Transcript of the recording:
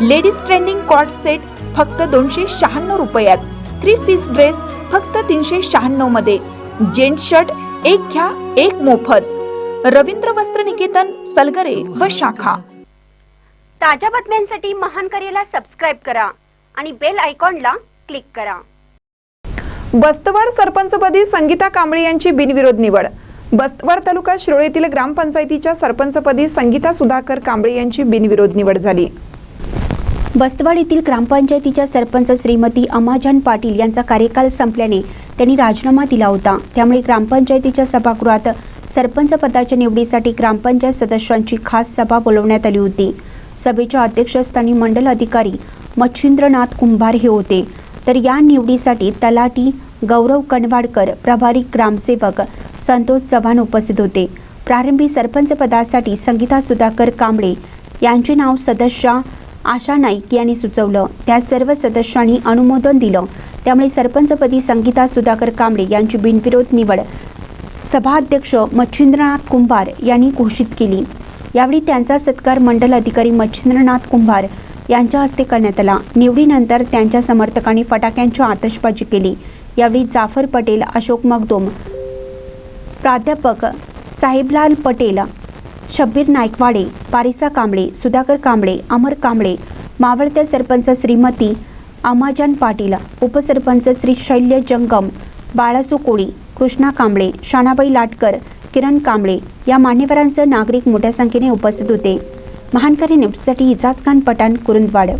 Ladies trending cord set फक्त दोनशे शहाण्णव रुपयात. थ्री पीस ड्रेस फक्त तीनशे शहाण्णवमध्ये. जेंट शर्ट एक घ्या एक मोफत. रवींद्र वस्त्र निकेतन सलगरे व शाखा. ताज्या बातम्यांसाठी महान करेला सबस्क्राईब करा आणि बेल आयकॉनला क्लिक करा. बस्तवाड सरपंचपदी संगीता कांबळे यांची बिनविरोध निवड. बस्तवाड तालुका शिरोळ येथील ग्रामपंचायतीच्या सरपंचपदी संगीता सुधाकर कांबळे यांची बिनविरोध निवड झाली. बस्तवाड येथील ग्रामपंचायतीच्या सरपंच श्रीमती अमाजान पाटील यांचा कार्यकाल संपल्याने त्यांनी राजीनामा दिला होता. त्यामुळे ग्रामपंचायतीच्या सभागृहात सरपंच पदाच्या निवडीसाठी ग्रामपंचायत सदस्यांची खास सभा बोलवण्यात आली होती. सभेच्या अध्यक्षस्थानी मंडल अधिकारी मच्छिंद्रनाथ कुंभार हे होते. तर या निवडीसाठी तलाटी गौरव कणवाडकर प्रभारी ग्रामसेवक संतोष चव्हाण उपस्थित होते. प्रारंभी सरपंच पदासाठी संगीता सुधाकर कांबळे यांचे नाव सदस्या आशा नाईक यांनी सुचवलं. त्या सर्व सदस्यांनी अनुमोदन दिलं. त्यामुळे सरपंचपदी संगीता सुधाकर कांबळे यांची बिनविरोध निवड. सभाध्यक्ष मच्छिंद्रनाथ कुंभार यांनी घोषित केली. यावेळी त्यांचा सत्कार मंडल अधिकारी मच्छिंद्रनाथ कुंभार यांच्या हस्ते करण्यात आला. निवडीनंतर त्यांच्या समर्थकांनी फटाक्यांची आतषबाजी केली. यावेळी जाफर पटेल अशोक मगदोम प्राध्यापक साहेबलाल पटेल शब्बीर नायकवाडे पारिसा कांबळे सुधाकर कांबळे अमर कांबळे मावळत्या सरपंच श्रीमती अमाजान पाटील उपसरपंच श्री शैल्य जंगम बाळासू कोळी कृष्णा कांबळे शाणाबाई लाटकर किरण कांबळे या मान्यवरांसह नागरिक मोठ्या संख्येने उपस्थित होते. महानकरी न्यूजसाठी इजाज खान पठाण कुरुंदवाड.